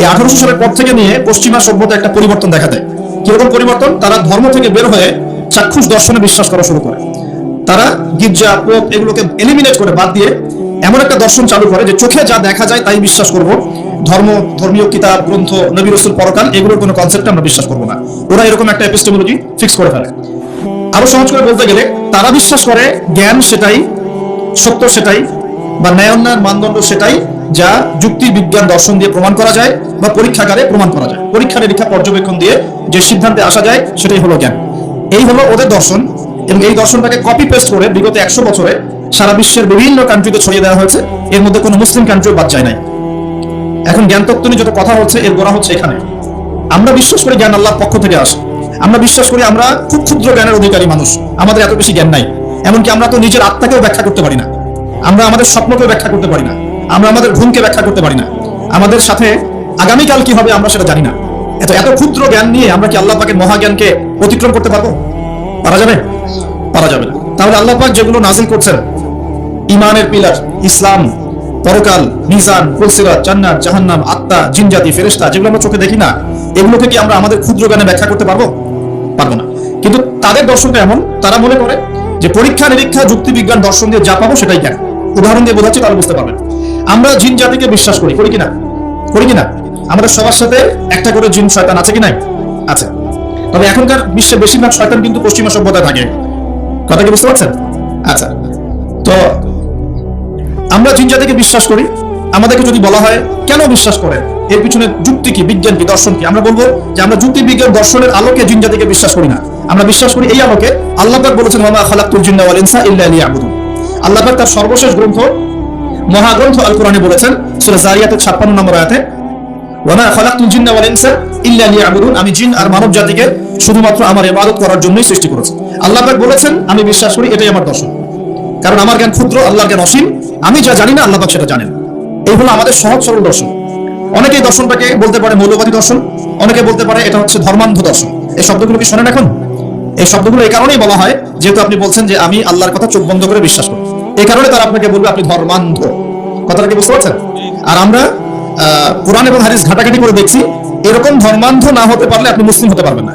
এই আঠারোশো সালের পর থেকে নিয়ে পশ্চিমা সভ্যতা একটা পরিবর্তন দেখা দেয়। কীরকম পরিবর্তন? তারা ধর্ম থেকে বের হয়ে চাক্ষুষ দর্শনে বিশ্বাস করা শুরু করে। তারা গির্জা, পোপ এগুলোকে এলিমিনেট করে বাদ দিয়ে এমন একটা দর্শন চালু করে যে চোখে যা দেখা যায় তাই বিশ্বাস করব। ধর্ম, ধর্মীয় কিতাব, গ্রন্থ নবী রসুল, পরকাল এগুলোর কোনো কনসেপ্টে আমরা বিশ্বাস করব না। ওরা এরকম একটা এপিস্টেমোলজি ফিক্স করে ফেলে। আরও সহজ করে বলতে গেলে, তারা বিশ্বাস করে জ্ঞান সেটাই, সত্য সেটাই বা ন্যায়োন্যায়ের মানদণ্ড সেটাই যা যুক্তি বিজ্ঞান দর্শন দিয়ে প্রমাণ করা যায় বা পরীক্ষাগারে প্রমাণ করা যায়। পরীক্ষা নিরীক্ষা পর্যবেক্ষণ দিয়ে যে সিদ্ধান্তে আসা যায়, সেটাই হলো জ্ঞান। এই হলো ওদের দর্শন এবং এই দর্শনটাকে কপি পেস্ট করে বিগত একশো বছরে সারা বিশ্বের বিভিন্ন কান্ট্রিতে ছড়িয়ে দেওয়া হয়েছে। এর মধ্যে কোনো মুসলিম কান্ট্রিও বাদ যায় নাই। এখন জ্ঞান তত্ত্ব নিয়ে যত কথা হচ্ছে, এর গোড়া হচ্ছে এখানে। আমরা বিশ্বাস করি জ্ঞান আল্লাহর পক্ষ থেকে আসে। আমরা বিশ্বাস করি আমরা খুব ক্ষুদ্র জ্ঞানের অধিকারী মানুষ। আমাদের এত বেশি জ্ঞান নাই। এমনকি আমরা তো নিজের আত্মাকেও ব্যাখ্যা করতে পারি না। আমরা আমাদের স্বপ্নকেও ব্যাখ্যা করতে পারি না। আমরা আমাদের ঘুমকে ব্যাখ্যা করতে পারি না। আমাদের সাথে আগামীকাল কি হবে আমরা সেটা জানি না। এত এত ক্ষুদ্র জ্ঞান নিয়ে আমরা কি আল্লাহ পাকের মহাজ্ঞানকে অতিক্রম করতে পারব? পারা যাবে? পারা যাবে। না তাহলে আল্লাহ পাক যেগুলো নাজিল করছেন ইমানের পিলার, ইসলাম, পরকাল, মিজান ফুলসিরাত জান্নাত, জাহান্নাম, আত্মা জিনজাতি ফেরেশতা, যেগুলো আমরা চোখে দেখি না, এগুলোকে কি আমরা আমাদের ক্ষুদ্র জ্ঞানে ব্যাখ্যা করতে পারব? পারব না। কিন্তু তাদের দর্শনটা এমন, তারা মনে করে যে পরীক্ষা নিরীক্ষা যুক্তি বিজ্ঞান দর্শন দিয়ে যা পাবো সেটাই জ্ঞান। উদাহরণ দিয়ে বোঝাচ্ছি, তারা বুঝতে পারবেন আমরা জিন জাতিকে বিশ্বাস করি করি কিনা? করি কিনা? আমাদের সবার সাথে একটা করে জিন শয়তান আছে কি নাই? আছে। তবে এখনকার বিশ্বে বেশিরভাগ শয়তান কিন্তু পশ্চিমা সভ্যতায় থাকে। কথা কি বুঝতে পারছেন? আচ্ছা। তো আমরা জিন জাতিকে বিশ্বাস করি, আমাদেরকে যদি বলা হয়, কেন বিশ্বাস করেন এর পিছনে যুক্তি কি, বিজ্ঞান কি, দর্শন কি? আমরা বলব যে আমরা যুক্তি, বিজ্ঞান, দর্শনের আলোকে জিন জাতিকে বিশ্বাস করি না। আমরা বিশ্বাস করি এই আলোকে। আল্লাহ বলেছেন মামা খালাকুল জিন্না ওয়াল ইনসা ইল্লা লিয়াবুদুন। আল্লাহ তার সর্বশেষ গ্রন্থ মহাগ্রন্থ আল কোরআনে বলেছেন, সূরা জারিয়াতের 56 নম্বর আয়াতে, ওয়ামা খালাকতুল জিন্না ওয়াল ইনসা ইল্লা লিয়াবুদুন আমি জিন আর মানব জাতিকে শুধুমাত্র আমার ইবাদত করার জন্যই সৃষ্টি করেছি। আল্লাহ পাক বলেছেন, আমি বিশ্বাস করি এটাই আমার দর্শন। কারণ আমার জ্ঞান ক্ষুদ্র, আল্লাহর জ্ঞান অসীম, আমি যা জানি না, আল্লাহ পাক সেটা জানেন। এই হলো আমাদের সহজ সরল দর্শন। অনেকে এই দর্শনটাকে বলতে পারে মৌলবাদী দর্শন, অনেকে বলতে পারে এটা হচ্ছে ধর্মান্ধ দর্শন। এই শব্দগুলো কি শোনেন এখন? এই শব্দগুলো এই কারণেই বলা হয়, যেহেতু আপনি বলছেন যে আমি আল্লাহর কথা চোখ বন্ধ করে বিশ্বাস করি। এই কারণে তারা আপনাকে বলবে আপনি ধর্মান্ধ। কথাটা কি বুঝতে পারছেন? আর আমরা কোরআন এবং হাদিস ঘাটাঘাটি করে দেখছি, এরকম ধর্মান্ধ না হতে পারলে আপনি মুসলিম হতে পারবেন না।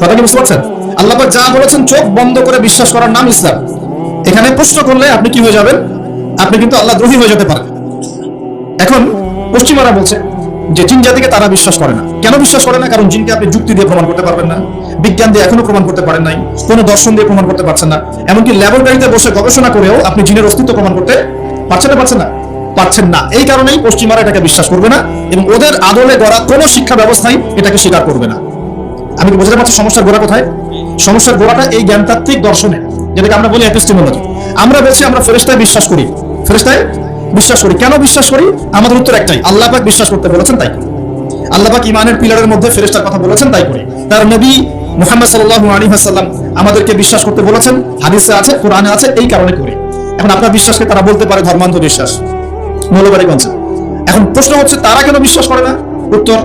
কথা কি বুঝতে পারছেন? আল্লাহ যা বলেছেন চোখ বন্ধ করে বিশ্বাস করার নাম ইসলাম। এখানে প্রশ্ন করলে আপনি কি হয়ে যাবেন? আপনি কিন্তু আল্লাহ দ্রোহী হয়ে যেতে পারেন। এখন পশ্চিমারা বলছে যে জিন জাতিকে তারা বিশ্বাস করে না। কেন বিশ্বাস করে না? কারণ জিনকে আপনি যুক্তি দিয়ে প্রমাণ করতে পারবেন না। বিজ্ঞান দিয়ে এখনও প্রমাণ করতে পারেন নাই, কোনো দর্শন দিয়ে প্রমাণ করতে পারছেন না। এমনকি ল্যাবরেটরিতে বসে গবেষণা করেও আপনি জিনের অস্তিত্ব প্রমাণ করতে পারছেন না পারছেন না? পারছেন না। এই কারণেই পশ্চিমারা এটাকে বিশ্বাস করবে না এবং ওদের আদলে গড়া কোনো শিক্ষা ব্যবস্থাই এটাকে স্বীকার করবে না। আমি কি বোঝাতে পারছি সমস্যার গোড়া কোথায়? সমস্যার গোড়াটা এই জ্ঞানতাত্ত্বিক দর্শনে, যেটাকে আমরা বলি এপিস্টেমোলজি আমরা বলছি আমরা ফেরেশতায় বিশ্বাস করি। ফেরেশতায় বিশ্বাস করি। কেন বিশ্বাস করি? আমাদের উত্তর একটাই, আল্লাহ পাক বিশ্বাস করতে বলেছেন তাই করি। আল্লাহ পাক ইমানের পিলারের মধ্যে ফেরেশতার কথা বলেছেন তাই করি। তার নবী মুহাম্মদ সাল্লাল্লাহু আলাইহি ওয়াসাল্লাম আমাদেরকে বিশ্বাস করতে বলেছেন, হাদিসে আছে, কোরআনে আছে, এই কারণে করি। এখন আপনার বিশ্বাসকে তারা বলতে পারে ধর্মান্ধ বিশ্বাস। মৌলবাদী কনসেপ্ট এখন প্রশ্ন হচ্ছে, তারা কেন বিশ্বাস করে না? উত্তর,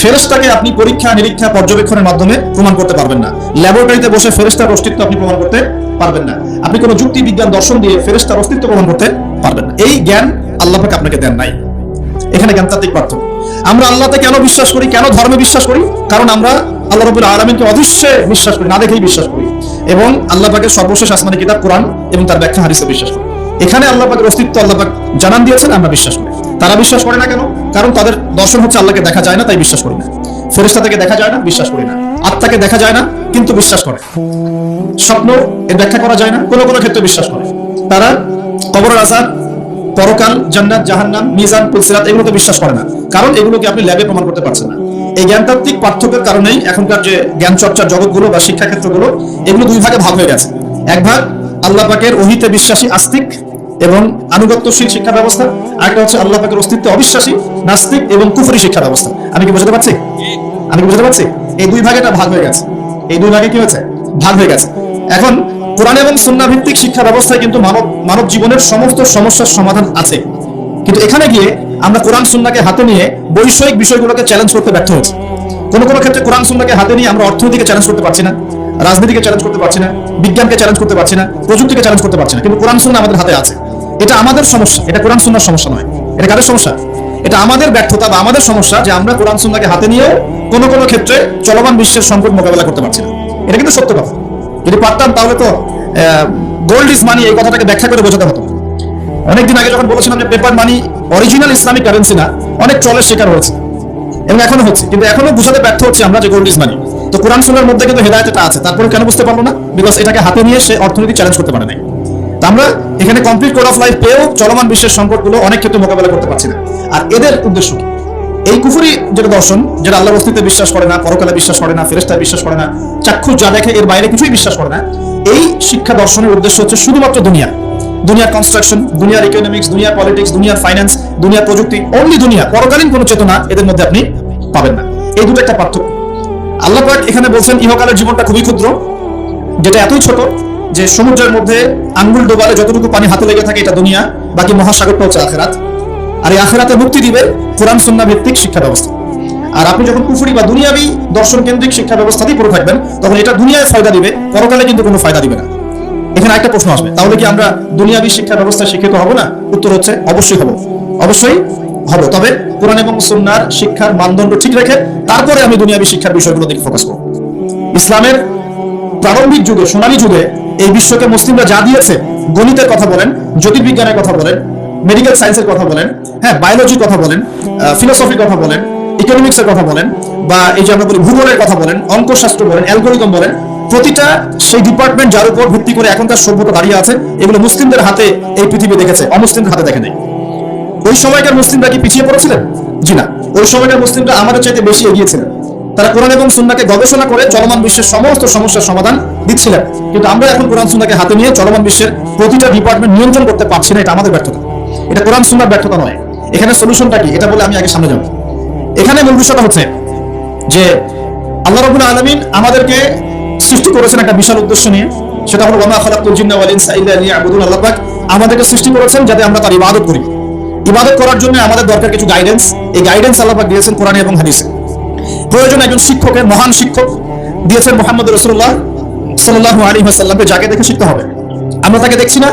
ফেরেশতাকে আপনি পরীক্ষা, নিরীক্ষা, পর্যবেক্ষণের মাধ্যমে প্রমাণ করতে পারবেন না। ল্যাবরেটরিতে বসে ফেরেশতার অস্তিত্ব আপনি প্রমাণ করতে পারবেন না। আপনি কোনো যুক্তি বিজ্ঞান দর্শন দিয়ে ফেরেশতার অস্তিত্ব প্রমাণ করতে পারবেন না। এই জ্ঞান আল্লাহ পাক আপনাকে দেন নাই। এখানে জ্ঞানতাত্ত্বিক পার্থক্য। আমরা আল্লাহতে কেন বিশ্বাস করি? কেন ধর্মে বিশ্বাস করি? কারণ আমরা আল্লাহ রবুল আলমিনকে অদৃশ্যে বিশ্বাস করি, না দেখেই বিশ্বাস করি। এবং আল্লাহ পাকের সর্বশেষ আসমানি কিতাব কোরআন এবং তার ব্যাখ্যা হারিসে বিশ্বাস করি। এখানে আল্লাহ পাকের অস্তিত্ব আল্লাহ পাক জানান দিয়েছেন, আমরা বিশ্বাস করি। তারা বিশ্বাস করে না কেন? কারণ তাদের দর্শন হচ্ছে আল্লাহকে দেখা যায় না, তাই বিশ্বাস করি না। ফেরেশতা থেকে দেখা যায় না, বিশ্বাস করি না। আত্মাকে দেখা যায় না, কিন্তু বিশ্বাস করে। স্বপ্ন এর ব্যাখ্যা করা যায় না, কোনো কোনো ক্ষেত্রে বিশ্বাস করে। তারা কবরের আজাদ পরকাল, জান্নাত, জাহান্নাম, মিজান পুলসিরাত এগুলোতে বিশ্বাস করে না। কারণ এগুলোকে আপনি ল্যাবে প্রমাণ করতে পারছেন না। এই জ্ঞানতাত্ত্বিক পার্থক্যের কারণেই এখনকার যে জ্ঞান চর্চার জগৎগুলো বা শিক্ষা ক্ষেত্রগুলো এগুলো দুই ভাগে ভাগ হয়ে গেছে। এক ভাগ আল্লাহ পাকের ওহিতে বিশ্বাসী, আস্তিক এবং আনুগত্যশীল শিক্ষা ব্যবস্থা আরেকটা হচ্ছে আল্লাহ পাকের অস্তিত্বে অবিশ্বাসী, নাস্তিক এবং কুফরি শিক্ষা ব্যবস্থা। আমি কি বুঝতে পারছি? আমি কি বুঝতে পারছি? এই দুই ভাগে এটা ভাগ হয়ে গেছে। এই দুই ভাগে কি হয়েছে? ভাগ হয়ে গেছে। এখন কোরআন এবং সুন্না ভিত্তিক শিক্ষা ব্যবস্থায় কিন্তু মানব মানব জীবনের সমস্ত সমস্যার সমাধান আছে। কিন্তু এখানে গিয়ে আমরা কোরআন সুন্নাকে হাতে নিয়ে বৈষয়িক বিষয়গুলোকে চ্যালেঞ্জ করতে ব্যর্থ হয়েছি কোনো কোনো ক্ষেত্রে কোরআন সুন্নাকে হাতে নিয়ে আমরা অর্থনীতিকে চ্যালেঞ্জ করতে পারছি না, রাজনীতিকে চ্যালেঞ্জ করতে পারছি না, বিজ্ঞানকে চ্যালেঞ্জ করতে পারছি না, প্রযুক্তিকে চ্যালেঞ্জ করতে পারছি না। কিন্তু কোরআন সুন্না আমাদের হাতে আছে। এটা আমাদের সমস্যা, এটা কোরআন সুন্নার সমস্যা নয়। এটা কাদের সমস্যা? এটা আমাদের ব্যর্থতা বা আমাদের সমস্যা যে আমরা কোরআন সুন্নাহকে হাতে নিয়ে কোনো কোনো ক্ষেত্রে চলমান বিশ্বের সংকট মোকাবেলা করতে পারছি না। এটা কিন্তু সত্য কথা। যদি পারতাম তাহলে তো গোল্ড ইজ মানি এই কথাটাকে ব্যাখ্যা করে বোঝাতে হতো। অনেকদিন আগে যখন বলেছিলাম যে paper money original Islamic currency না, অনেক ট্রলের শিকার হয়েছে। এবং এখনও হচ্ছে, কিন্তু এখনও বুঝাতে ব্যর্থ হচ্ছে আমরা যে গোল্ড ইজ মানি তো কোরআন সোনার মধ্যে কিন্তু হেদায়তটা আছে, তারপরে কেন বুঝতে পারল না? বিকজ এটাকে হাতে নিয়ে সে অর্থনীতি চ্যালেঞ্জ করতে পারে নাই। তো আমরা এখানে কমপ্লিট কোড অফ লাইফ পেয়েও চলমান বিশ্বের সংকটগুলো অনেক ক্ষেত্রে মোকাবেলা করতে পারছি না। আর এদের উদ্দেশ্য কি? এই কুফুরি যেটা দর্শন, যেটা আল্লাহ অস্তিত্বে বিশ্বাস করে না, পরকালে বিশ্বাস করে না ফেরেস্তায় বিশ্বাস করে না, চাক্ষুষ যা দেখে এর বাইরে কিছুই বিশ্বাস করে না, এই শিক্ষা দর্শনের উদ্দেশ্য হচ্ছে শুধুমাত্র দুনিয়া। দুনিয়ার কনস্ট্রাকশন দুনিয়ার ইকোনমিক্স দুনিয়ার পলিটিক্স দুনিয়ার ফাইন্যান্স দুনিয়ার প্রযুক্তি অনলি দুনিয়া, পরকালীন কোনো চেতনা এদের মধ্যে আপনি পাবেন না। এই দুটো একটা পার্থক্য। আল্লাহ পাক এখানে বলছেন, ইহকালের জীবনটা খুবই ক্ষুদ্র, যেটা এতই ছোট যে সমুদ্রের মধ্যে আঙ্গুল ডোবালে যতটুকু পানি হাতে লেগে থাকে, এটা দুনিয়া, বাকি মহাসাগরটা হচ্ছে আখেরাত। আর এই আখেরাতে মুক্তি দিবে কোরআন সুন্না ভিত্তিক শিক্ষা ব্যবস্থা। আর আপনি যখন কুফুরি বা দুনিয়াবি দর্শন কেন্দ্রিক শিক্ষা ব্যবস্থাতেই পড়ে থাকবেন, তখন এটা দুনিয়ায় ফায়দা দিবে, পরকালে কিন্তু কোনো ফায়দা দিবে না। এখানে একটা প্রশ্ন আসবে, তাহলে কি আমরা দুনিয়াবি শিক্ষা ব্যবস্থায় শিক্ষিত হব না? উত্তর হচ্ছে, অবশ্যই হব। অবশ্যই হব। তবে কোরআন এবং সুন্নার শিক্ষার মানদণ্ড ঠিক রেখে তারপরে আমি দুনিয়াবি শিক্ষার বিষয়গুলো দিকে ফোকাস করব। ইসলামের প্রারম্ভিক যুগে সোনালী যুগে এই বিশ্বকে মুসলিমরা যা দিয়েছে, গণিতের কথা বলেন, জ্যোতির্বিজ্ঞানের কথা বলেন মেডিকেল সায়েন্সের কথা বলেন হ্যাঁ বায়োলজির কথা বলেন ফিলোসফির কথা বলেন ইকোনমিক্সের কথা বলেন, বা এই যে আমরা বলি ভূগোলের কথা বলেন, অঙ্কশাস্ত্র বলেন অ্যালগোরিদম বলেন, প্রতিটা সেই ডিপার্টমেন্ট যার উপর ভিত্তি করে এখনকার সভ্যতা দাঁড়িয়ে আছে, এগুলো মুসলিমদের হাতে এই পৃথিবী দেখেছে, অমুসলিমদের হাতে দেখে নেই ওই সময়কার মুসলিমরা কি পিছিয়ে পড়েছিলেন? জি না। ওই সময়কার মুসলিমরা আমাদের চাইতে বেশি এগিয়েছিলেন। তারা কোরআন এবং সুন্নাকে গবেষণা করে চলমান বিশ্বের সমস্ত সমস্যার সমাধান দিচ্ছিলেন। কিন্তু আমরা এখন কোরআন সুন্নাকে হাতে নিয়ে চলমান বিশ্বের প্রতিটা ডিপার্টমেন্ট নিয়ন্ত্রণ করতে পারছি না, এটা আমাদের ব্যর্থতা। এটা কোরআন সুন্নার ব্যর্থতা নয়। এখানে সলিউশনটা কি? এটা বলে আমি আগে সামনে যাব। এখানে মূল বিষয়টা হচ্ছে যে আল্লাহ রাব্বুল আলামিন আমাদেরকে সৃষ্টি করেছেন একটা বিশাল উদ্দেশ্য নিয়ে। সেটা হলো ওয়ামা খালাকুল জিন্না ওয়াল ইনসা ইল্লা লিয়াবুদুন আল্লাহ পাক। আমাদেরকে সৃষ্টি করেছেন যাতে আমরা তার ইবাদত করি। ইবাদত করার জন্য আমাদের দরকার কিছু গাইডেন্স এই গাইডেন্স আল্লাহ পাক দিয়েছেন কোরআনে এবং হাদিসে। প্রয়োজন একজন শিক্ষকের, মহান শিক্ষক দিয়েছেন মোহাম্মদ রসুল্লাহ সাল্লাল্লাহু আলাইহি ওয়াসাল্লামকে, যাকে দেখে শিখতে হবে। আমরা তাকে দেখছি না।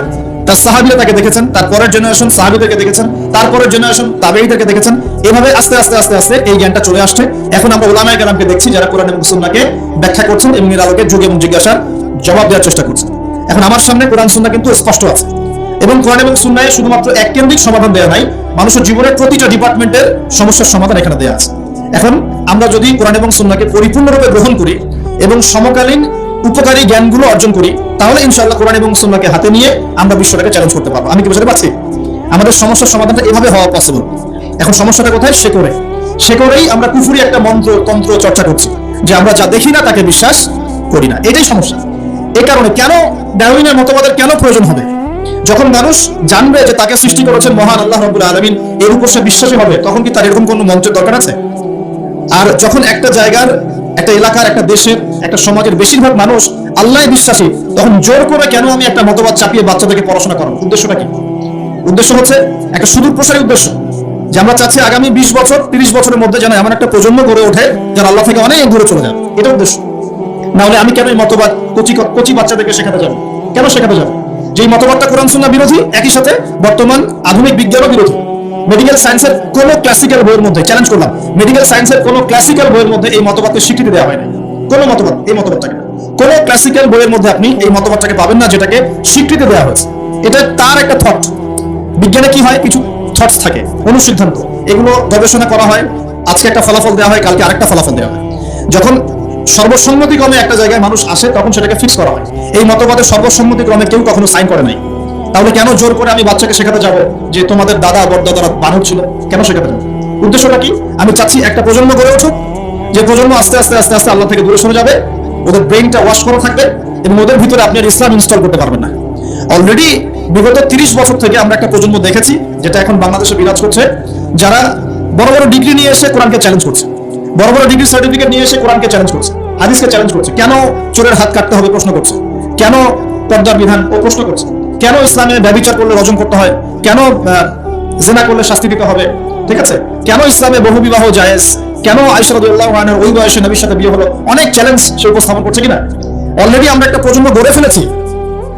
তার সাহাবিরা তাকে দেখেছেন, তার পরের জেনারেশন সাহাবিদেরকে দেখেছেন তারপরের জেনারেশন তাবেঈদেরকে দেখেছেন। এভাবে আস্তে আস্তে আস্তে আস্তে এই জ্ঞানটা চলে আসছে। এখন আমরা ওলামায়ে কেরামকে দেখছি যারা কোরআন এবং সুন্নাহকে ব্যাখ্যা করছেন এবং এর আলোকে যুগ এবং জিজ্ঞাসার জবাব দেওয়ার চেষ্টা করছেন। এখন আমার সামনে কোরআন সুন্নাহ কিন্তু স্পষ্ট আছে। এবং কোরআন এবং সুন্নাহে শুধুমাত্র এক কেন্দ্রিক সমাধান দেওয়া নাই, মানুষের জীবনের প্রতিটা ডিপার্টমেন্টের সমস্যার সমাধান এখানে দেওয়া আছে। এখন আমরা যদি কোরআন এবং সুন্নাহকে পরিপূর্ণরূপে গ্রহণ করি এবং সমকালীন উপকারী জ্ঞানগুলো অর্জন করি, তাহলে ইনশাআল্লাহ কোরআন এবং সুন্নাহকে হাতে নিয়ে আমরা বিশ্বটাকে চ্যালেঞ্জ করতে পারব। আমি কি বুঝতে পারছি? আমাদের সমস্যার সমাধানটা এভাবে হওয়া পসিবল এখন সমস্যাটা কোথায়? সে করে সে করেই আমরা কুফুরি একটা মন্ত্র, তন্ত্র চর্চা করছি, যে আমরা যা দেখি না তাকে বিশ্বাস করি না। এটাই সমস্যা। এই কারণে কেন ডারউইনের মতবাদের কেন প্রয়োজন হবে? যখন মানুষ জানবে যে তাকে সৃষ্টি করেছেন মহান আল্লাহ রবুল আলমিন, এর উপর সে বিশ্বাসী হবে, তখন কি তার এরকম কোনো মন্ত্রের দরকার আছে? আর যখন একটা জায়গার একটা এলাকার, একটা দেশের, একটা সমাজের বেশিরভাগ মানুষ আল্লাহ বিশ্বাসী। তখন জোর করে কেন আমি একটা মতবাদ চাপিয়ে বাচ্চাদেরকে পড়াশোনা করাবো? উদ্দেশ্যটা কি? উদ্দেশ্য হচ্ছে একটা সুদূর প্রসারী উদ্দেশ্য, যে আমরা চাচ্ছি আগামী বিশ বছর, তিরিশ বছরের মধ্যে যেন এমন একটা প্রজন্ম গড়ে ওঠে যারা আল্লাহ থেকে অনেক দূরে চলে যাবে এটা উদ্দেশ্য। না হলে আমি কেন এই মতবাদ কচি কচি বাচ্চাদেরকে শেখাতে যাব? কেন শেখাতে যাব? যে মতবাদটা কোরআন, সুন্নাহ বিরোধী, একই সাথে বর্তমান আধুনিক বিজ্ঞানও বিরোধী। মেডিকেল সায়েন্সের কোন ক্লাসিক্যাল বইয়ের মধ্যে চ্যালেঞ্জ করলাম। মেডিকেল সায়েন্সের কোন ক্লাসিক্যাল বইয়ের মধ্যে এই মতবাদকে স্বীকৃতি দেওয়া হয় না কোন মতবাদ, এই মতবাদটাকে কোন ক্লাসিক্যাল বইয়ের মধ্যে আপনি এই মতবাদটাকে পাবেন না, যেটাকে স্বীকৃতি দেওয়া হয়েছে। এটা তার একটা থট বিজ্ঞানে কি হয়? কিছু থটস থাকে, অনুসিদ্ধান্ত। এগুলো গবেষণা করা হয়। আজকে একটা ফলাফল দেওয়া হয়, কালকে আরেকটা ফলাফল দেওয়া হয়। যখন সর্বসম্মতিক্রমে একটা জায়গায় মানুষ আসে, তখন সেটাকে ফিক্স করা হয়। এই মতবাদে সর্বসম্মতিক্রমে কেউ কখনো সাইন করে নাই। তাহলে কেন জোর করে আমি বাচ্চাকে শেখাতে যাব যে তোমাদের দাদা বড়দাদারা বানর ছিল? কেন শেখাতে যাব? উদ্দেশ্যটা কি? আমি চাচ্ছি একটা প্রজন্ম গড়ে উঠুক, যে প্রজন্ম আস্তে আস্তে আস্তে আস্তে আল্লাহ থেকে দূরে সরে যাবে, ওদের ব্রেনটা ওয়াশ করা থাকবে এবং ওদের ভিতরে আপনি আর ইসলাম ইনস্টল করতে পারবেন না। অলরেডি বিগত তিরিশ বছর থেকে আমরা একটা প্রজন্ম দেখেছি, যেটা এখন বাংলাদেশে বিরাজ করছে, যারা বড় বড় ডিগ্রি নিয়ে এসে কোরআনকে চ্যালেঞ্জ করছে। বড় বড় ডিগ্রি সার্টিফিকেট নিয়ে এসে কোরআনকে চ্যালেঞ্জ করছে, হাদিসকে চ্যালেঞ্জ করছে। কেন চোরের হাত কাটতে হবে প্রশ্ন করছে? কেন পর্দার বিধান ও প্রশ্ন করছে? কেন ইসলামে ব্যবচার করলে রজম করতে হয়? কেন জেনা করলে শাস্তি দিতে হবে? ঠিক আছে? কেন ইসলামে বহু বিবাহ জায়েজ? কেন আইসারদুল্লাহ ওই বয়সে নবীর সাথে বিয়ে হলো? অনেক চ্যালেঞ্জ সে উপস্থাপন করছে কিনা? অলরেডি আমরা একটা প্রজন্ম গড়ে ফেলেছি।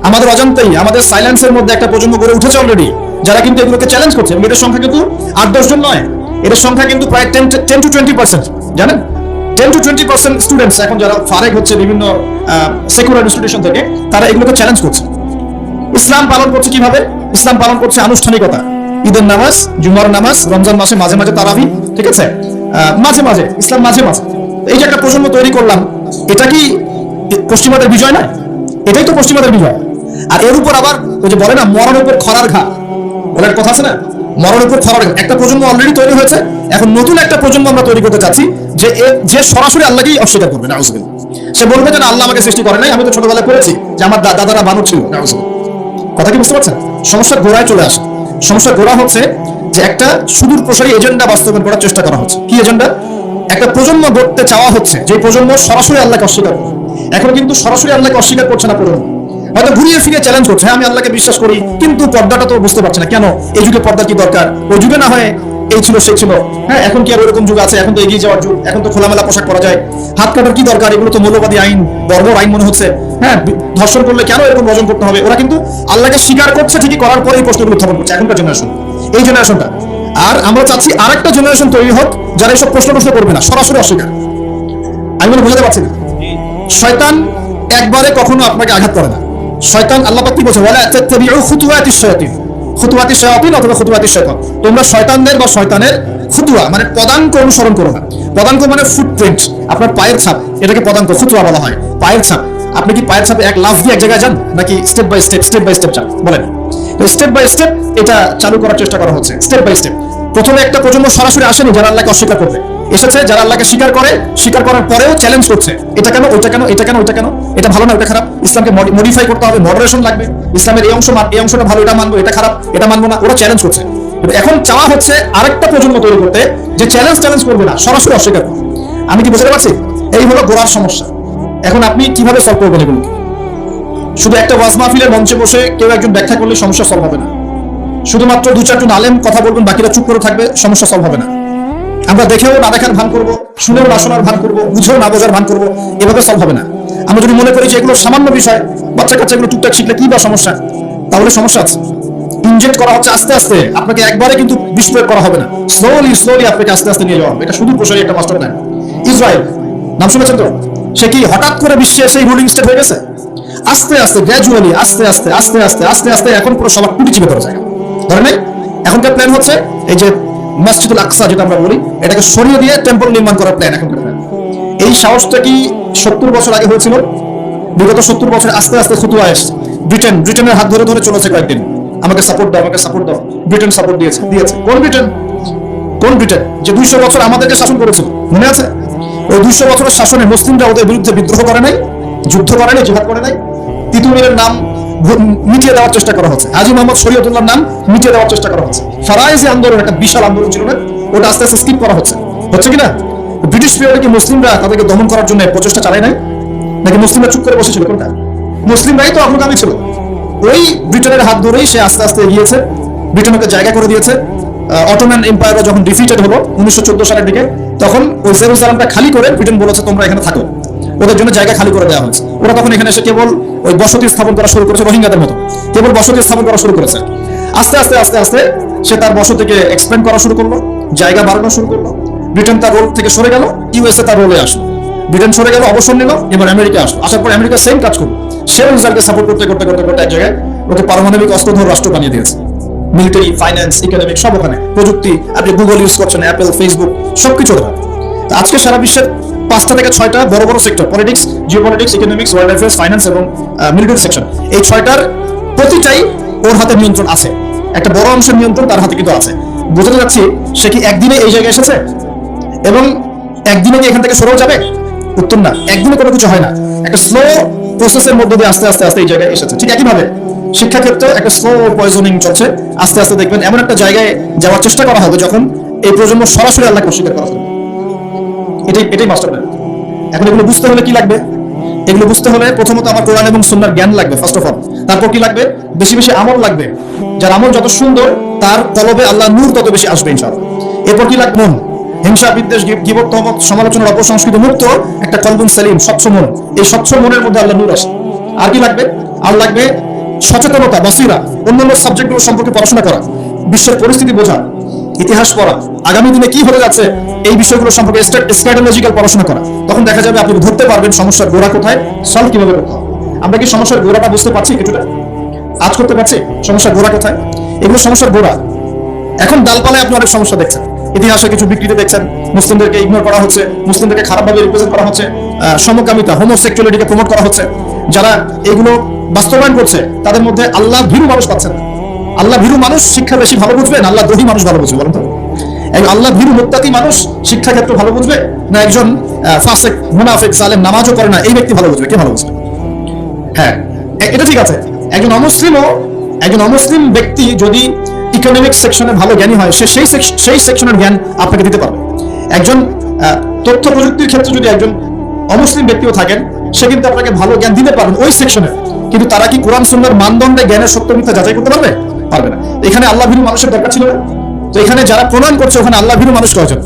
আমাদের অজান্তেই, আমাদের সাইলেন্সের মধ্যে একটা প্রজন্ম গড়ে উঠেছে অলরেডি যারা কিন্তু এগুলোকে চ্যালেঞ্জ করছে, এবং এদের সংখ্যা কিন্তু আট, দশ জন নয়। এদের সংখ্যা কিন্তু প্রায় ten ten to twenty percent জানেন? Ten to twenty percent students এখন যারা ফারেক হচ্ছে বিভিন্ন সেকুলার ইনস্টিটিউশন থেকে, তারা এগুলোকে চ্যালেঞ্জ করছে। ইসলাম পালন করছে কীভাবে? ইসলাম পালন করছে আনুষ্ঠানিকতা। ঈদের নামাজ, জুমার নামাজ, রমজান মাসে মাঝে মাঝে তারাবি, ঠিক আছে? মাঝে মাঝে, ইসলাম মাঝে মাঝে। এই যে একটা প্রজন্ম তৈরি করলাম, এটা কি পশ্চিমাদের বিজয় নয়? এটাই তো পশ্চিমাদের বিজয়। আর এর উপর আবার ওই যে বলে না, মরণের উপর খরার ঘা। বলে একটা কথা আছে না? মরণের উপর খরার ঘা। একটা প্রজন্ম অলরেডি তৈরি হয়েছে। এখন নতুন একটা প্রজন্ম আমরা তৈরি করতে চাচ্ছি, যে যে সরাসরি আল্লাহকেই অস্বীকার করবে না সে বলবে যে না, আল্লাহ আমাকে সৃষ্টি করে নাই, আমি তো ছোটবেলায় পড়েছি যে আমার দাদারা বানর ছিল, নাউজুবিল্লাহ। কথা কি বুঝতে পারছেন? সমস্যার গোড়ায় চলে আসে। সমস্যার গোড়া হচ্ছে যে একটা সুদূর প্রসারী এজেন্ডা বাস্তবায়ন করার চেষ্টা করা হচ্ছে। কি এজেন্ডা? একটা প্রজন্ম গড়তে চাওয়া হচ্ছে। যে প্রজন্ম সরাসরি আল্লাহকে অস্বীকার করে এখন কিন্তু সরাসরি আল্লাহকে অস্বীকার করছে না প্রজন্ম। হয়তো ঘুরিয়ে ফিরে চ্যালেঞ্জ করছে হ্যাঁ, আমি আল্লাহকে বিশ্বাস করি কিন্তু পর্দাটা তো বুঝতে পারছে না। কেন? এই যুগে পর্দা কি দরকার? ওই যুগে না হয় এই ছিল সে ছিল। হ্যাঁ এখন কি আর ওরকম যুগ আছে? এখন তো এগিয়ে যাওয়ার যুগ। এখন তো খোলামেলা পোশাক করা যায়। হাত কাটার কি দরকার? এগুলো তো মৌলবাদী আইন বর্বর আইন মনে হচ্ছে। হ্যাঁ ধর্ষণ করলে কেন এরকম বর্জন করতে হবে? ওরা কিন্তু আল্লাহকে স্বীকার করছে ঠিকই করার পরে এই প্রশ্নগুলো উত্থাপন করছে। এখনকার জেনারেশন এই জেনারেশনটা আর আমরা চাচ্ছি আরেকটা জেনারেশন তৈরি হোক যারা এইসব প্রশ্ন প্রশ্ন করবে না। সরাসরি অস্বীকার। আমি বলে বোঝাতে পারছি না। শয়তান একবারে কখনো আপনাকে আঘাত করে না। শয়তান আল্লাহ পাক কি বলছে? ওয়ালা তাত্তাবিউ খুতুওয়াতিশ শায়াতিন। খুতুওয়াতিশ শায়াতিন অথবা খুতুওয়াতিশ শয়তান। তোমরা শয়তানদের বা শয়তানের খুতুয়া মানে পদাঙ্ক অনুসরণ করো না। পদাঙ্ক মানে ফুটপ্রিন্ট আপনার পায়ের ছাপ, এটাকে পদাঙ্ক, খুতুয়া বলা হয়। পায়ের ছাপ, আপনি কি পায়ের ছাপে এক লাফ দিয়ে এক জায়গায় যান, নাকি step by step step by step যান? বলেন। স্টেপ বাই স্টেপ এটা চালু করার চেষ্টা করা হচ্ছে স্টেপ বাই স্টেপ প্রথমে একটা প্রজন্ম সরাসরি আসেনি যারা আল্লাহকে অস্বীকার করবে। এসেছে, যারা আল্লাহকে স্বীকার করে, স্বীকার করার পরেও চ্যালেঞ্জ করছে। এটা কেন, ওইটা কেন, এটা কেন, ওইটা কেন? এটা ভালো না ওটা খারাপ? ইসলামকে মডিফাই করতে হবে মডারেশন লাগবে। ইসলামের এই অংশ এই অংশটা ভালো, এটা মানবো, এটা খারাপ, এটা মানবো না, ওরা চ্যালেঞ্জ করছে। এখন চাওয়া হচ্ছে আরেকটা প্রজন্ম তৈরি করতে, যে চ্যালেঞ্জ চ্যালেঞ্জ করবে না সরাসরি অস্বীকার করবে। আমি কি বুঝতে পারছি? এই হলো গোড়ার সমস্যা। এখন আপনি কীভাবে সলভ করবেন এগুলোকে শুধু একটা ওয়াজ মাহফিলের মঞ্চে বসে কেউ একজন ব্যাখ্যা করলে সমস্যা সলভ হবে না। শুধুমাত্র দু চারজন আলেম কথা বলবেন, বাকিরা চুপ করে থাকবে, সমস্যা সলভ হবে না। আমরা দেখেও না দেখার ভান করব, শুনেও না শোনার ভান করব, বুঝেও না বোঝার ভান করব, এভাবে সলভ হবে না। আমরা যদি মনে করি যে এগুলো সামান্য বিষয়, বাচ্চা কাচ্চা এগুলো টুকটাক শিখলে কি বা সমস্যা? তাহলে সমস্যা আছে। ইনজেক্ট করা হচ্ছে আস্তে আস্তে, আপনাকে একবারে কিন্তু বিষ প্রয়োগ করা হবে না। স্লোলি স্লোলি আপনাকে আস্তে আস্তে নিয়ে যাওয়া এটা শুধু প্রসারী একটা মাস্টার প্ল্যান। ইসরায়েল, নাম শুনেছেন তো? সে কি হঠাৎ করে বিশ্বে সেই রুলিং স্টেট হয়ে গেছে? আস্তে আস্তে গ্র্যাজুয়ালি আস্তে আস্তে আস্তে আস্তে আস্তে আস্তে এখন পুরো সবার টুটি চিপে ধরে যায়। ধরে নেই এখনকার প্ল্যান হচ্ছে এই যে মসজিদুল আকসা যেটা আমরা বলি, এটাকে সরিয়ে দিয়ে টেম্পল নির্মাণ করার প্ল্যান প্ল্যান এই সাহসটা কি সত্তর বছর আগে হয়েছিল? বিগত সত্তর বছর আস্তে আস্তে খুতুয়া এসছে। ব্রিটেন ব্রিটেনের হাত ধরে ধরে চলেছে কয়েকদিন। আমাকে সাপোর্ট দাও, আমাকে সাপোর্ট দাও। ব্রিটেন সাপোর্ট দিয়েছে দিয়েছে। কোন ব্রিটেন কোন ব্রিটেন যে দুইশো বছর আমাদেরকে শাসন করেছিল। মনে আছে? ওই দুইশো বছরের শাসনে মুসলিমরা ওদের বিরুদ্ধে বিদ্রোহ করে নাই, যুদ্ধ করে নাই, জিহাদ করে নাই। তিতুমিরের নাম মিটিয়ে দেওয়ার চেষ্টা করা হচ্ছে। হাজি মোহাম্মদ শরীয়তুল্লাহর নাম মিটিয়ে দেওয়ার চেষ্টা করা হচ্ছে। ফারাইজি আন্দোলন একটা বিশাল আন্দোলন ছিল না? ওটা আস্তে আস্তে স্কিপ করা হচ্ছে। হচ্ছে কিনা? ব্রিটিশ পিরিয়ডে কি মুসলিমরা তাদেরকে দমন করার জন্য প্রচেষ্টা চালায় নাই? নাকি মুসলিমরা চুপ করে বসেছিল? কোনটা? মুসলিমরাই তো অগ্রগামী ছিল। ওই ব্রিটেনের হাত ধরেই সে আস্তে আস্তে এগিয়েছে ব্রিটেন ওকে জায়গা করে দিয়েছে। অটোম্যান এম্পায়ারও যখন ডিফিটেড হলো, উনিশশো চোদ্দ সালের দিকে, তখন ওই জেরুজালামটা খালি করে ব্রিটেন বলেছে, তোমরা এখানে থাকো। ওদের জন্য জায়গা খালি করে দেওয়া হয়েছে। ওরা তখন এখানে এসে কেবল ওই বসতি স্থাপন করা শুরু করেছে রোহিঙ্গাদের মতো। কেবল বসতি স্থাপন করা শুরু করেছে। আস্তে আস্তে আস্তে আস্তে সে তার বসতিকে এক্সপ্যান্ড করা শুরু করল, জায়গা বাড়ানো শুরু করল। ব্রিটেন তার রোল থেকে সরে গেল ইউএসএ তার রোলে আসলো। ব্রিটেন সরে গেল, অবসর নিল, এবার আমেরিকা আসলো। আসার পর আমেরিকা সেম কাজ করল। সেও ইসরায়েলকে সাপোর্ট করতে করতে করতে করতে এক জায়গায় ওকে পারমাণবিক অস্ত্রধর রাষ্ট্র বানিয়ে দিয়েছে। মিলিটারি ফাইন্যান্স ইকোনমিক সব ওখানে। প্রযুক্তি, আপনি গুগল ইউজ করছেন অ্যাপেল ফেসবুক সবকিছু ওখানে। আজকে সারা বিশ্বের পাঁচটা থেকে ছয়টা বড় বড় sector politics geopolitics economics world affairs finance এবং মিলিটারি সেকশন এই ছয়টার প্রতিটাই ওর হাতে নিয়ন্ত্রণ আছে। একটা বড় অংশের নিয়ন্ত্রণ তার হাতে কিন্তু আছে। বোঝাতে যাচ্ছি সে কি একদিনে এই জায়গায় এসেছে? এবং একদিনে কি এখান থেকে সরেও যাবে? উত্তর না। একদিনে কোনো কিছু হয় না। একটা স্লো প্রসেসের মধ্যে দিয়ে আস্তে আস্তে আস্তে এই জায়গায় এসেছে। ঠিক একইভাবে শিক্ষাক্ষেত্রে একটা স্লো পয়জনিং চলছে। আস্তে আস্তে দেখবেন এমন একটা জায়গায় যাওয়ার চেষ্টা করা হবে যখন এই প্রজন্ম সরাসরি আল্লাহকে অস্বীকার করা হবে। এটাই এটাই মাস্টার প্ল্যান এখন এগুলো বুঝতে হলে কি লাগবে? এগুলো বুঝতে হলে প্রথমত আমার কোরআন এবং জ্ঞান লাগবে ফার্স্ট অফ অল তারপর কি লাগবে? বেশি বেশি আমল লাগবে। যার আমল যত সুন্দর, তার আল্লাহ নূর তত বেশি আসবে, ইনশাআল্লাহ। এরপর কি লাগবে? মন। হিংসা, বিদ্বেষ সমালোচনার অপসংস্কৃতি মুক্ত একটা কলবুন সেলিম, স্বচ্ছ মন। এই স্বচ্ছ মনের মধ্যে আল্লাহ নূর আসে। আর কি লাগবে? আর লাগবে সচেতনতা, বসিরা, অন্যান্য সাবজেক্টগুলো সম্পর্কে পড়াশোনা করা, বিশ্বের পরিস্থিতি বোঝা। ইতিহাস পড়া। আগামী দিনে কি হতে যাচ্ছে, এই বিষয়গুলো সম্পর্কে স্ট্র্যাটেলজিক্যাল পড়াশোনা করা। তখন দেখা যাবে আপনি ধরতে পারবেন সমস্যার গোড়া কোথায় সলভ কীভাবে করতে হবে। আমরা কি সমস্যার গোড়াটা বুঝতে পারছি কিছুটা? আজ করতে পারছি? সমস্যার গোড়া কোথায়? এগুলো সমস্যার গোড়া। এখন ডালপালায় আপনি অনেক সমস্যা দেখছেন। ইতিহাসে কিছু বিকৃতি দেখছেন। মুসলিমদেরকে ইগনোর করা হচ্ছে। মুসলিমদেরকে খারাপভাবে রিপ্রেজেন্ট করা হচ্ছে। সমকামিতা হোমোসেক্সুয়ালিটিকে প্রমোট করা হচ্ছে। যারা এগুলো বাস্তবায়ন করছে, তাদের মধ্যে আল্লাহ ভীরু মানুষ পাচ্ছেন না। আল্লাহ ভীরু মানুষ, শিক্ষা বেশি ভালো বুঝবে না আল্লাহ দহি মানুষ ভালো বুঝবে, বলেন তো। আল্লাহ ভীরু মুক্তাতি মানুষ, শিক্ষা ক্ষেত্রে ভালো বুঝবে না, একজন ফাসেক, মুনাফেক সালেম নামাজও করে না, এই ব্যক্তি ভালো বুঝবে, কে ভালো বুঝবে? হ্যাঁ এটা ঠিক আছে। একজন অমুসলিমও, একজন অমুসলিম ব্যক্তি যদি ইকোনমিক সেকশনে ভালো জ্ঞানী হয়, সে সেই সেই সেকশনের জ্ঞান আপনাকে দিতে পারবে। একজন তথ্য প্রযুক্তির ক্ষেত্রে যদি একজন অমুসলিম ব্যক্তিও থাকেন, সে কিন্তু আপনাকে ভালো জ্ঞান দিতে পারবেন ওই সেকশনে কিন্তু তারা কি কোরআন সুন্দর মানদণ্ডে জ্ঞানের সত্য মিথ্যা যাচাই করতে পারবে? পারবে না। এখানে আল্লাহ ভীরু মানুষের দরকার ছিল না। তো এখানে যারা প্রণয়ন করছে, ওখানে আল্লাহ ভীরু মানুষ কয়জন?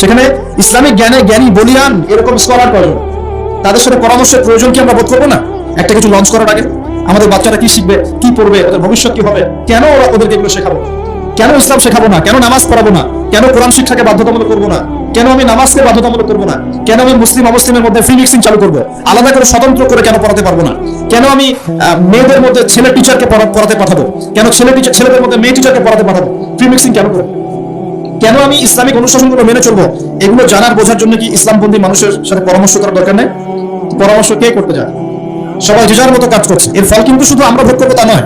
সেখানে ইসলামিক জ্ঞানে জ্ঞানী বলিয়ান এরকম স্কলার কয়জন? তাদের সাথে পরামর্শের প্রয়োজন কি আমরা বোধ করব না? একটা কিছু লঞ্চ করার আগে। আমাদের বাচ্চারা কি শিখবে, কি পড়বে, ওদের ভবিষ্যৎ কি হবে? কেন ওদেরকে এগুলো শেখাবো? কেন ইসলাম শেখাবো না? কেন নামাজ পড়াবো না? কেন কোরআন শিক্ষাকে বাধ্যতামূলক করব না? কেন আমি নামাজকে বাধ্যতামূলক করব না? কেন আমি মুসলিম অমুসলিমের মধ্যে ফ্রি মিক্সিং চালু করব? আলাদা করে স্বতন্ত্র করে কেন পড়াতে পারব না? কেন আমি মেয়েদের মধ্যে ছেলে টিচারকে পড়াতে পাঠাবো? কেন ছেলে টিচার ছেলেদের মধ্যে মেয়ে টিচারকে পড়াতে পাঠাবো? ফ্রি মিক্সিং কেন করব? কেন আমি ইসলামিক অনুশাসনগুলো মেনে চলবো? এগুলো জানার বোঝার জন্য কি ইসলামপন্থী মানুষের সাথে পরামর্শ করার দরকার নেই? পরামর্শ কে করতে যায়? সবাই যে যার মতো কাজ করছে। এর ফল কিন্তু শুধু আমরা ভোগ করব তা নয়।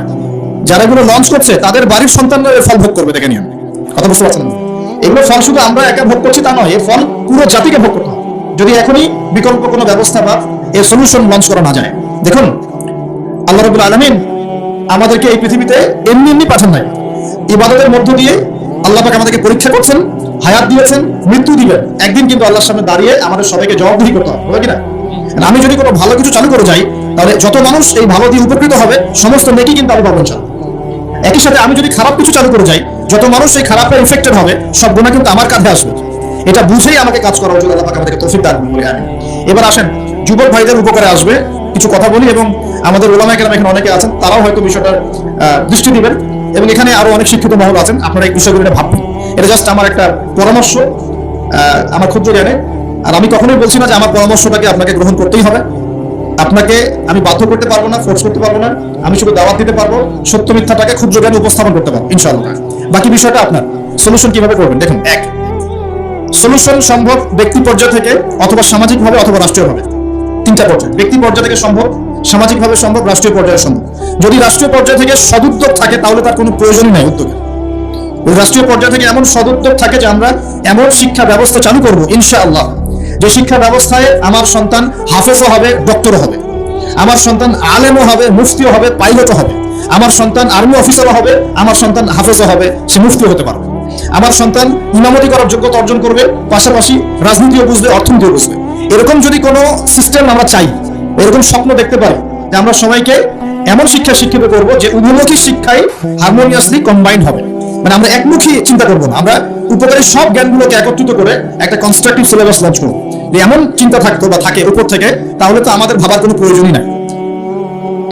যারা এগুলো লঞ্চ করছে, তাদের বাড়ির সন্তানরা এর ফল ভোগ করবে, দেখে নিন। কথা বুঝতে পারছেন? এগুলো ফল শুধু আমরা একা ভোগ করছি তা নয় এর ফল পুরো জাতিকে ভোগ করতে যদি এখনই বিকল্প কোনো ব্যবস্থা বা এর সলিউশন লঞ্চ করা না যায়, দেখুন, আল্লাহ রবুল আলমিন আমাদেরকে এই পৃথিবীতে এমনি এমনি পাঠান নাই। ইবাদতের মধ্য দিয়ে আল্লাহ পাক আমাদেরকে পরীক্ষা করছেন, হায়াত দিয়েছেন, মৃত্যু দিবেন। একদিন কিন্তু আল্লাহর সামনে দাঁড়িয়ে আমাদের সবাইকে জবাবদিহি করতে হবে হবে কিনা আমি যদি কোনো ভালো কিছু চালু করে যাই, তাহলে যত মানুষ এই ভালো দিয়ে উপকৃত হবে, সমস্ত নেকি কিন্তু আমি পাবো ইনশাআল্লাহ। একই সাথে আমি যদি খারাপ কিছু চালু করে যাই যত মানুষ এই খারাপের ইফেক্টেড হবে সব গুণা কিন্তু আমার কাঁধে আসবে। এটা বুঝেই আমাকে কাজ করা উচিত আল্লাহ আমাদেরকে তৌফিক দান বলে আমি এবার আসেন, যুবক ভাইদের উপকারে আসবে কিছু কথা বলি এবং আমাদের ওলামা কেরাম এখানে অনেকে আছেন, তারাও হয়তো বিষয়টার দৃষ্টি দিবেন। এবং এখানে আরও অনেক শিক্ষিত মহল আছেন, আপনারা এই বিষয়গুলো ভাববেন। এটা জাস্ট আমার একটা পরামর্শ আমার ক্ষুদ্র জ্ঞানে। আর আমি কখনোই বলছি না যে আমার পরামর্শটাকে আপনাকে গ্রহণ করতেই হবে। আপনাকে আমি বাধ্য করতে পারব না ফোর্স করতে পারব না। আমি শুধু দাওয়াত দিতে পারব, সত্য মিথ্যাটাকে ক্ষুদ্র জ্ঞানে উপস্থাপন করতে পারব, ইনশাআল্লাহ। বাকি বিষয়টা আপনার। সলিউশন কীভাবে করবেন? দেখুন, এক সলিউশন সম্ভব ব্যক্তি পর্যায় থেকে অথবা সামাজিকভাবে অথবা রাষ্ট্রীয়ভাবে। তিনটা পর্যায়ে। ব্যক্তি পর্যায় থেকে সম্ভব, সামাজিকভাবে সম্ভব, রাষ্ট্রীয় পর্যায়ে সম্ভব। যদি রাষ্ট্রীয় পর্যায় থেকে সদুদ্যোগ থাকে, তাহলে তার কোনো প্রয়োজনই নাই উদ্যোগের ওই রাষ্ট্রীয় পর্যায় থেকে এমন সদুদ্যোগ থাকে যে আমরা এমন শিক্ষা ব্যবস্থা চালু করব, ইনশাআল্লাহ, যে শিক্ষা ব্যবস্থায় আমার সন্তান হাফেজও হবে, ডক্টরও হবে। আমার সন্তান আলেমও হবে, মুফতিও হবে, পাইলটও হবে। আমার সন্তান আর্মি অফিসারও হবে, আমার সন্তান হাফেজও হবে, সে মুফতিও হতে পারবে। আমার সন্তান ইমামতি করার যোগ্যতা অর্জন করবে, পাশাপাশি রাজনীতিও বুঝবে, অর্থনীতিও বুঝবে। এরকম যদি কোনো সিস্টেম আমরা চাই, এরকম স্বপ্ন দেখতে পারি, যে আমরা সবাইকে এমন শিক্ষা শিক্ষিত করব যে উভমুখী শিক্ষায় হারমোনিয়াসলি কম্বাইন্ড হবে। মানে আমরা একমুখী চিন্তা করব না। আমরা উপকারী সব জ্ঞানগুলোকে একত্রিত করে একটা কনস্ট্রাকটিভ সিলেবাস লঞ্চ করব। এমন চিন্তা থাকতো বা থাকে উপর থেকে, তাহলে তো আমাদের ভাবার কোনো প্রয়োজনই নাই।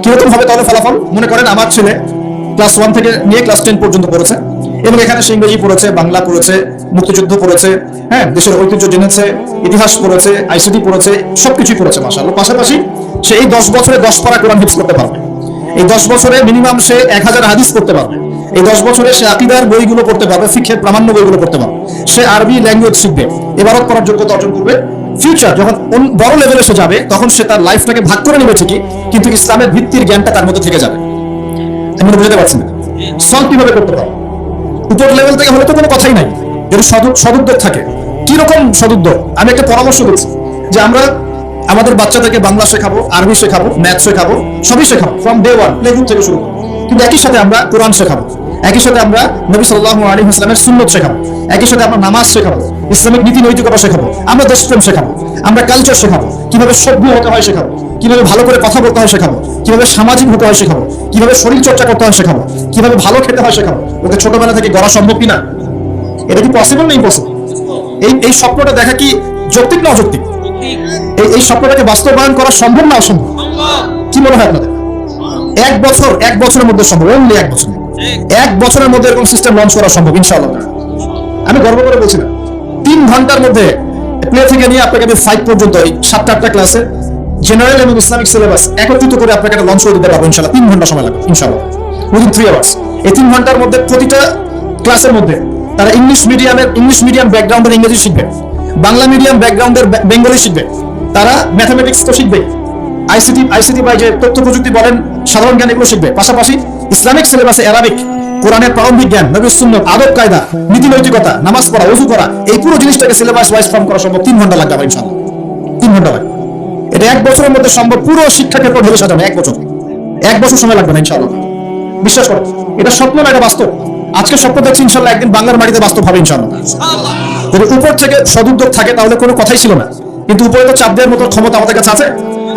কীরকম হবে তাহলে ফলাফল? মনে করেন আমার ছেলে ক্লাস ওয়ান থেকে নিয়ে ক্লাস টেন পর্যন্ত পড়েছে এবং এখানে সে ইংরেজি পড়েছে, বাংলা পড়েছে, মুক্তিযুদ্ধ পড়েছে হ্যাঁ দেশের ঐতিহ্য জেনেছে, ইতিহাস পড়েছে আইসিটি পড়েছে, সবকিছুই পড়েছে মাসাল্লাহ পাশাপাশি সে এই দশ বছরে দশ পারা কোরআন হিফজ করতে পারবে। এই দশ বছরে মিনিমাম সে এক হাজার হাদিস পড়তে পারবে। এই দশ বছরে সে আকিদার বইগুলো পড়তে পারবে শিক্ষের প্রামাণ্য বইগুলো পড়তে পারবে। সে আরবি ল্যাঙ্গুয়েজ শিখবে, এবারত করার যোগ্যতা অর্জন করবে ফিউচার যখন বড় লেভেলে সে যাবে, তখন সে তার লাইফটাকে ভাগ করে নেবে ঠিকই, কিন্তু ইসলামের ভিত্তির জ্ঞানটা তার মধ্যে থেকে যাবে। আমি বুঝতে পারছি না। সলভ কীভাবে করতে পারব উপর লেভেল থেকে হলে তো কোনো কথাই নাই। যদি সদ- সদুদ্যোগ থাকে। কি রকম সদুদ্যোগ? আমি একটা পরামর্শ দিচ্ছি যে আমরা আমাদের বাচ্চাদেরকে বাংলা শেখাবো, আরবি শেখাবো ম্যাথ শেখাবো, সবই শেখাবো ফ্রম ডে ওয়ান প্লে থেকে শুরু। কিন্তু একই সাথে আমরা কোরআন শেখাবো। একই সাথে আমরা নবী সাল্লাহ আলী ইসলামের সুন্নত শেখাবো। একই সাথে আমরা নামাজ শেখাবো, ইসলামিক নীতি নৈতিকতা শেখাবো, আমরা দেশপ্রেম শেখাবো, আমরা কালচার শেখাবো, কীভাবে সভ্য হতে হয় শেখাবো, কীভাবে ভালো করে কথা বলতে হয় শেখাবো, কীভাবে সামাজিক হতে হয় শেখাবো, কীভাবে শরীর চর্চা করতে হয় শেখাবো, কীভাবে ভালো খেতে হয় শেখাবো, ওকে ছোটবেলা থেকে গড়া সম্ভব কিনা? এটা কি পসিবল না ইম্পসিবল এই এই স্বপ্নটা দেখা কি যৌক্তিক না অযৌক্তিক? এই এই স্বপ্নটাকে বাস্তবায়ন করা সম্ভব না অসম্ভব? কি মনে হয় আপনাদের? এক বছর, এক বছরের মধ্যে সম্ভব অনলি এক বছর। এক বছরের মধ্যে এরকম সিস্টেম লঞ্চ করা সম্ভব, ইনশাআল্লাহ। আমি গর্ব করে বলছি না। তিন ঘণ্টার মধ্যে প্লে থেকে নিয়ে আপনাকে আমি ফাইভ পর্যন্ত, এই সাতটা আটটা ক্লাসে জেনারেল এবং ইসলামিক সিলেবাস একত্রিত করে আপনাকে একটা লঞ্চ করে দিতে পারব ইনশাল্লাহ তিন ঘণ্টা সময় লাগবে ইনশাল্লাহ উইদিন থ্রি আওয়ার্স এই তিন ঘণ্টার মধ্যে প্রতিটা ক্লাসের মধ্যে তারা ইংলিশ মিডিয়ামের ইংলিশ মিডিয়াম ব্যাকগ্রাউন্ডের ইংরেজি শিখবে, বাংলা মিডিয়াম ব্যাকগ্রাউন্ডের বেঙ্গলি শিখবে, তারা ম্যাথামেটিক্স তো শিখবে আইসিটি আইসিটি বা যে তথ্য প্রযুক্তি বলেন, সাধারণ জ্ঞান এগুলো শিখবে। পাশাপাশি ইসলামিক সিলেবাসে অ্যারাবিক কোরআনের প্রারম্ভিক জ্ঞান, নবীর সুন্নত, আদব কায়দা, নীতি নৈতিকতা, নামাজ পড়া ওযু করা, এই পুরো জিনিসটাকে সিলেবাস ওয়াইজ ফর্ম করা সম্ভব। তিন ঘণ্টা লাগবে আমার ইনশাআল্লাহ। তিন ঘণ্টা লাগবে। এটা এক বছরের মধ্যে সম্ভব, পুরো শিক্ষা ক্ষেত্র ঢেলে সাজানো এক বছর। এক বছর সময় লাগবে না ইনশাআল্লাহ। বিশ্বাস করো, এটা স্বপ্ন না, এটা বাস্তব। আজকে স্বপ্ন দেখছি ইনশাল্লাহ একদিন বাংলার মাটিতে বাস্তব হবে ইনশাআল্লাহ। যদি উপর থেকে সদুদ্যোগ থাকে, তাহলে কোনো কথাই ছিল না। কিন্তু উপরে তো চাপ দেওয়ার মতো ক্ষমতা আমাদের কাছে আছে।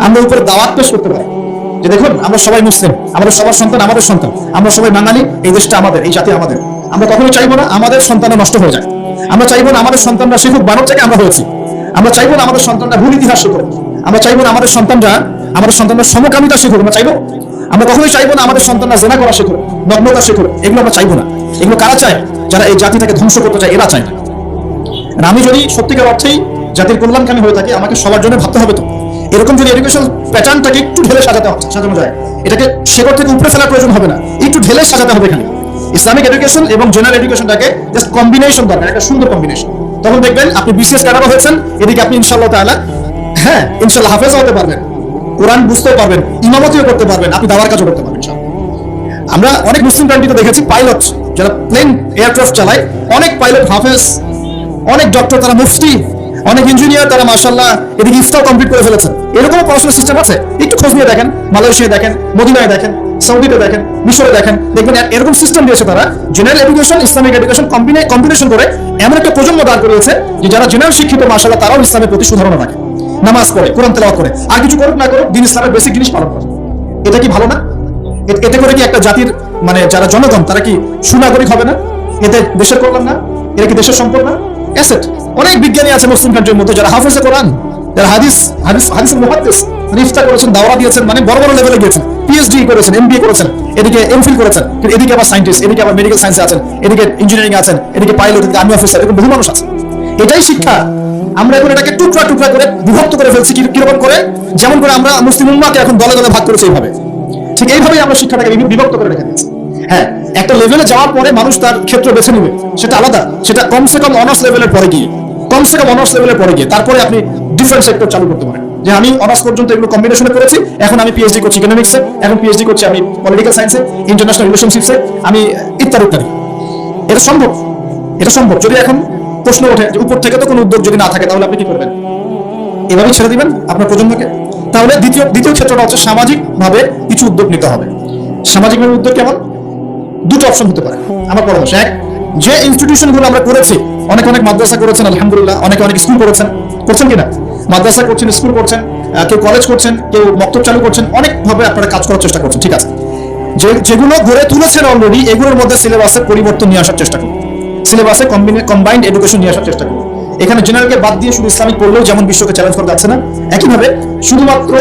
আমরা উপরে দাওয়াত পেশ করতে পারি। যে দেখুন, আমরা সবাই মুসলিম, আমাদের সবার সন্তান আমাদের সন্তান, আমরা সবাই বাঙালি, এই দেশটা আমাদের, এই জাতি আমাদের। আমরা কখনোই চাইব না আমাদের সন্তানরা নষ্ট হয়ে যায়। আমরা চাইব না আমাদের সন্তানরা শিখুক বানর থেকে আমরা হয়েছি। আমরা চাইব না আমাদের সন্তানরা ভুল ইতিহাস শিখুক। আমরা চাইব না আমাদের সন্তানরা আমাদের সন্তানরা সমকামিতা শিখুক, আমরা চাইব। আমরা কখনোই চাইব না আমাদের সন্তানরা জেনা করা শিখুক, নগ্নতা শিখুক, এগুলো আমরা চাইব না। এগুলো কারা চায়? যারা এই জাতিটাকে ধ্বংস করতে চায়, এরা চায় না। আমি যদি সত্যিকার অর্থেই জাতির কল্যাণকামী হয়ে থাকি, আমাকে সবার জন্য ভাবতে হবে তো। এরকম যদি এডুকেশন প্যাটার্নটাকে একটু ঢেলে সাজাতে হবে- সাজানো যায়, এটাকে শেকড় থেকে উপরে ফেলার প্রয়োজন হবে না। একটু ঢেলে সাজাতে হবে এখানে। ইসলামিক এডুকেশন এবং জেনারেল এডুকেশনটাকে জাস্ট কম্বিনেশন দরকার, একটা সুন্দর কম্বিনেশন তখন দেখবেন আপনি বিসিএস ক্যাডারও হয়েছেন, এদিকে আপনি ইনশাল্লাহ তাআলা হ্যাঁ ইনশাল্লাহ হাফেজও হতে পারবেন, কোরআন বুঝতেও পারবেন, ইমামতিও করতে পারবেন, আপনি দাওয়ার কাজও করতে পারবেন আমরা অনেক মুসলিম কান্ট্রিতে দেখেছি পাইলট যারা প্লেন এয়ারক্রাফট চালায়, অনেক পাইলট হাফেজ, অনেক ডক্টর তারা মুফতি অনেক ইঞ্জিনিয়ার তারা মার্শাল্লাহ এদিকে ইফতাও কমপ্লিট করে ফেলেছেন এরকম পড়াশোনার সিস্টেম আছে? একটু খোঁজ নিয়ে দেখেন, মালয়েশিয়ায় দেখেন, মদিনায় দেখেন, সৌদিতে দেখেন, মিশরে দেখেন, দেখবেন এরকম সিস্টেম দিয়েছে তারা। General education Islamic education combination করে এমন একটা প্রজন্ম দাঁড় করিয়েছে যে যারা জেনারেল শিক্ষিত মার্শাল্লাহ তারাও ইসলামের প্রতি সুধারণা রাখে। নামাজ পড়ে, কোরআন তেলাওয়াত করে, আর কিছু করুক না করুক, দিন ইসলামের বেসিক জিনিস পালন করে। এটা কি ভালো না? এতে করে কি একটা জাতির মানে যারা জনগণ, তারা কি সুনাগরিক হবে না? এতে দেশের কল্যাণ না? এটা কি দেশের সম্পদ না? অ্যাসেট। অনেক বিজ্ঞানী আছে মুসলিম কান্ট্রির মধ্যে যারা হাফেজে কোরআন, যারা হাদিস হাদিস হাদিসের মুহাদ্দিস ইফতা করেছেন, দাওরা দিয়েছেন মানে বড় বড় লেভেলে গিয়েছেন। পিএইচডি করেছেন এমবিএ করেছেন, এদিকে এমফিল করেছেন, কিন্তু এদিকে আবার সায়েন্টিস্ট এদিকে আবার মেডিকেল সায়েন্সে আছেন, এদিকে ইঞ্জিনিয়ারিং আছেন, এদিকে পাইলট এদিকে আর্মি অফিসার এরকম বহু মানুষ আছে এটাই শিক্ষা। আমরা এখন এটাকে টুকরা টুকরা করে বিভক্ত করে ফেলছি কীরকম করে? যেমন করে আমরা মুসলিম উম্মাকে এখন দলে দলে ভাগ করেছি এইভাবে। ঠিক এইভাবেই আমরা শিক্ষাটাকে বিভক্ত করে রেখে দিয়েছি। হ্যাঁ একটা লেভেলে যাওয়ার পরে মানুষ তার ক্ষেত্র বেছে নেবে। সেটা আলাদা। সেটা কমসে কম অনার্স লেভেলের পরে গিয়ে। কমসে কম অনার্স লেভেলের পরে গিয়ে। তারপরে আপনি ডিফারেন্ট সেক্টর চালু করতে পারেন। যে আমি অনার্স পর্যন্ত এগুলো কম্বিনেশনে করেছি। এখন আমি পিএইচডি করছি ইকোনমিক্সে এখন পিএইচডি করছি আমি পলিটিক্যাল সায়েন্সে ইন্টারন্যাশনাল রিলেশনশিপসে আমি ইত্যাদি ইত্যাদি এটা সম্ভব? এটা সম্ভব। যদি এখন প্রশ্ন ওঠে যে উপর থেকে তো কোনো উদ্যোগ যদি না থাকে, তাহলে আপনি কি করবেন? এভাবেই ছেড়ে দিবেন আপনার প্রজন্মকে? তাহলে দ্বিতীয় দ্বিতীয় ক্ষেত্রটা হচ্ছে সামাজিক ভাবে কিছু উদ্যোগ নিতে হবে। সামাজিকভাবে উদ্যোগ কেমন? দুটো অপশন হতে পারে। আমার পরামর্শ এক, যে ইনস্টিটিউশনগুলো আমরা করেছি, অনেক অনেক মাদ্রাসা করেছেন, আলহামদুলিল্লাহ, অনেকে অনেক স্কুল করেছেন। করছেন কিনা? মাদ্রাসা করছেন স্কুল করছেন কেউ কলেজ করছেন, কেউ মক্তব চালু করছেন অনেক ভাবে আপনারা কাজ করার চেষ্টা করছেন, ঠিক আছে? যে, যেগুলো গড়ে তুলেছেন অলরেডি এগুলোর মধ্যে সিলেবাসের পরিবর্তন নিয়ে আসার চেষ্টা করুন। সিলেবাসে কম্বাইন্ড এডুকেশন নিয়ে আসার চেষ্টা করুন। এখানে জেনারেলকে বাদ দিয়ে শুধু ইসলামিক পড়লেও যেমন বিশ্বকে চ্যালেঞ্জ করা যাচ্ছে না, একইভাবে শুধুমাত্র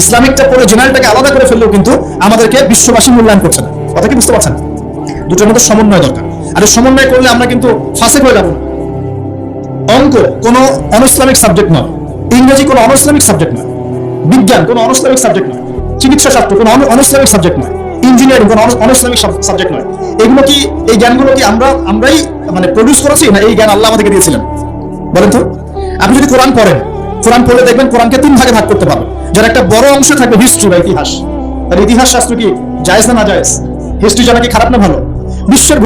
ইসলামিকটা পড়ে জেনারেলটাকে আলাদা করে ফেললেও কিন্তু আমাদেরকে বিশ্ববাসী মূল্যায়ন করছে না। কথা কি বুঝতে পারছেন? দুটোর মধ্যে সমন্বয় দরকার। আর সমন্বয় করলে আমরা কিন্তু ফাঁসে হয়ে যাব অঙ্ক কোনো অনইসলামিক সাবজেক্ট নয়। ইংরেজি কোনো অনইসলামিক সাবজেক্ট নয়। বিজ্ঞান কোনো অনইসলামিক সাবজেক্ট নয়। চিকিৎসা শাস্ত্র কোনো অনইসলামিক সাবজেক্ট নয়। ইঞ্জিনিয়ারিং কোনো অনইসলামিক সাবজেক্ট নয়। এগুলো কি এই জ্ঞানগুলো কি আমরা আমরাই মানে প্রডিউস করেছি? না, এই জ্ঞান আল্লাহ আমাদেরকে দিয়েছিলেন। বলেন তো। আপনি যদি কোরআন পড়েন, কোরআন পড়লে দেখবেন কোরআনকে তিন ভাগে ভাগ করতে পারবেন। যার একটা বড় অংশ থাকবে হিস্ট্রি বা ইতিহাস। আর ইতিহাস শাস্ত্র কি? জায়েজ না না জায়েজ? হিস্ট্রি জানা কি খারাপ না ভালো? বিশ্বের